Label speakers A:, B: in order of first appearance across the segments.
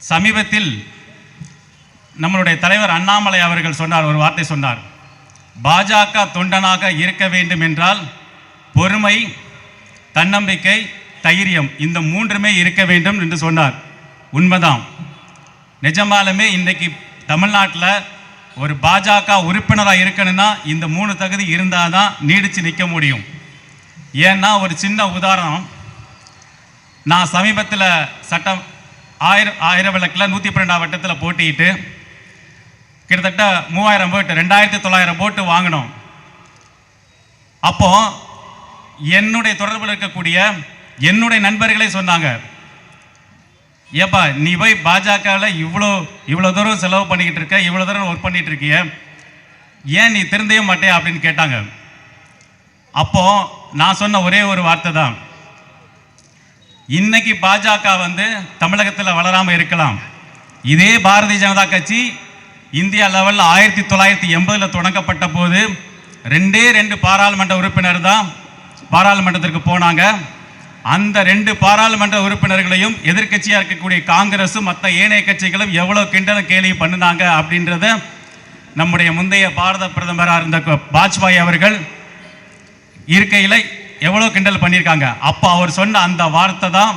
A: சமீபத்தில் நம்மளுடைய தலைவர் அண்ணாமலை அவர்கள் சொன்னார் ஒரு வார்த்தை சொன்னார். பாஜக தொண்டனாக இருக்க வேண்டும் என்றால் பொறுமை தன்னம்பிக்கை தைரியம் இந்த மூன்றுமே இருக்க வேண்டும் என்று சொன்னார். உண்மைதான். நிஜமாலுமே இன்னைக்கு தமிழ்நாட்டில் ஒரு பாஜக உறுப்பினராக இருக்கணும்னா இந்த மூணு தகுதி இருந்தால் தான் நீடித்து நிற்க முடியும். ஏன்னா ஒரு சின்ன உதாரணம். நான் சமீபத்தில் சட்டம் ஆயிரம் ஆயிரம் விளக்கில் நூற்றி பன்னெண்டாம் வட்டத்தில் போட்டிட்டு கிட்டத்தட்ட மூவாயிரம் போட்டு ரெண்டாயிரத்தி தொள்ளாயிரம் போட்டு வாங்கினோம். அப்போ என்னுடைய தொடர்பில் இருக்கக்கூடிய என்னுடைய நண்பர்களே சொன்னாங்க ஏப்பா நீ போய் பாஜகவில் இவ்வளோ இவ்வளோ தூரம் செலவு பண்ணிக்கிட்டு இருக்க இவ்வளோ தூரம் ஒர்க் பண்ணிகிட்டு இருக்கிய ஏன் நீ திருந்தவே மாட்டே? அப்படின்னு கேட்டாங்க. அப்போ நான் சொன்ன ஒரே ஒரு வார்த்தை தான் இன்னைக்கு பாஜக வந்து தமிழகத்தில் வளராமல் இருக்கலாம். இதே பாரதிய ஜனதா கட்சி இந்தியா லெவலில் ஆயிரத்தி தொள்ளாயிரத்தி எண்பதில் தொடங்கப்பட்ட போது ரெண்டே ரெண்டு பாராளுமன்ற உறுப்பினர் தான் பாராளுமன்றத்திற்கு போனாங்க. அந்த ரெண்டு பாராளுமன்ற உறுப்பினர்களையும் எதிர்க்கட்சியாக இருக்கக்கூடிய காங்கிரஸும் மற்ற ஏனைய கட்சிகளும் எவ்வளோ கிண்டலும் கேலி பண்ணினாங்க அப்படின்றத நம்முடைய முந்தைய பாரத பிரதமராக இருந்த வாஜ்பாய் அவர்கள் இருக்கையில் எவ்வளோ கிண்டல் பண்ணியிருக்காங்க அப்போ அவர் சொன்ன அந்த வார்த்தை தான்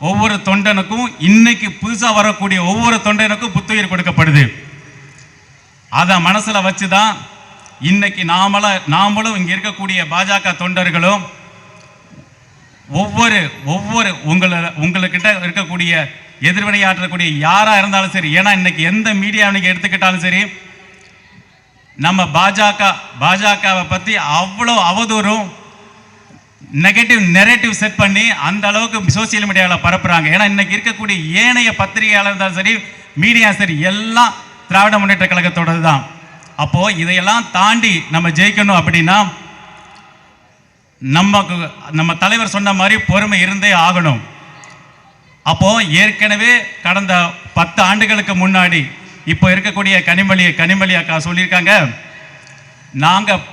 A: ஒவ்வொரு தொண்டனுக்கும் இன்னைக்கு புதுசாக வரக்கூடிய ஒவ்வொரு தொண்டனுக்கும் புத்துயிர் கொடுக்கப்படுது. அதை மனசில் வச்சு தான் இன்னைக்கு நாமள நாமளும் இங்கே இருக்கக்கூடிய பாஜக தொண்டர்களும் ஒவ்வொரு ஒவ்வொரு உங்களை உங்களுக்கிட்ட இருக்கக்கூடிய எதிர்வினையாற்றக்கூடிய யாராக இருந்தாலும் சரி ஏன்னா இன்னைக்கு எந்த மீடியா நீங்கள் எடுத்துக்கிட்டாலும் சரி நம்ம பாஜக பாஜகவை பற்றி அவ்வளோ அவதூறும் நெகட்டிவ் நெரேட்டிவ் செட் பண்ணி அந்த அளவுக்கு சோசியல் மீடியாவில் பரப்புறாங்க. ஏன்னா இன்னைக்கு இருக்கக்கூடிய ஏனைய பத்திரிகையாளர் இருந்தாலும் சரி மீடியா சரி எல்லாம் திராவிட முன்னேற்ற கழகத்தோடது தான். அப்போது இதையெல்லாம் தாண்டி நம்ம ஜெயிக்கணும் அப்படின்னா நமக்கு நம்ம தலைவர் சொன்ன மாதிரி பொறுமை இருந்தே ஆகணும். அப்போது ஏற்கனவே கடந்த பத்து ஆண்டுகளுக்கு முன்னாடி இப்போ இருக்கக்கூடிய கனிமொழி கனிமொழி அக்கா சொல்லியிருக்காங்க நாங்கள்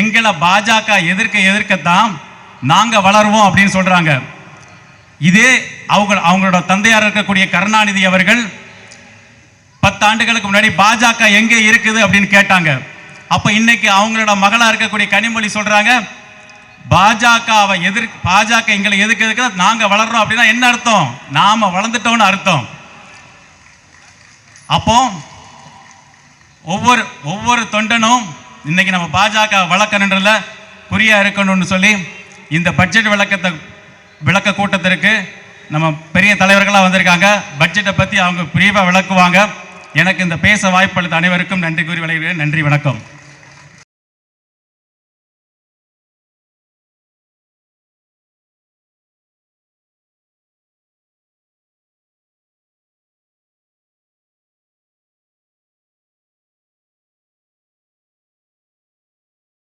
A: எங்களை பாஜக எதிர்க்க எதிர்க்கத்தான் நாங்கள் வளருவோம் அப்படின்னு சொல்கிறாங்க இதே அவங்க அவங்களோட தந்தையார் இருக்கக்கூடிய கருணாநிதி அவர்கள் பத்து ஆண்டுகளுக்கு முன்னாடி பாஜக எங்கே இருக்குது அப்படின்னு கேட்டாங்க. அப்போ இன்னைக்கு அவங்களோட மகளாக இருக்கக்கூடிய கனிமொழி சொல்றாங்க பாஜகவை எதிர் பாஜக எங்களை எதுக்கு எதுக்கு நாங்கள் வளர்றோம் அப்படின்னா என்ன அர்த்தம்? நாம் வளர்ந்துட்டோம்னு அர்த்தம். அப்போ ஒவ்வொரு ஒவ்வொரு தொண்டனும் இன்னைக்கு நம்ம பாஜக வழக்கன்றதுல குறியா இருக்கணும்னு சொல்லி இந்த பட்ஜெட் விளக்கத்தை விளக்க கூட்டத்திற்கு நம்ம பெரிய தலைவர்களாக வந்திருக்காங்க. பட்ஜெட்டை பற்றி அவங்க பிரிவாக விளக்குவாங்க. எனக்கு இந்த பேச வாய்ப்பளித்த அனைவருக்கும் நன்றி கூறி விளைகிறேன் நன்றி வணக்கம்.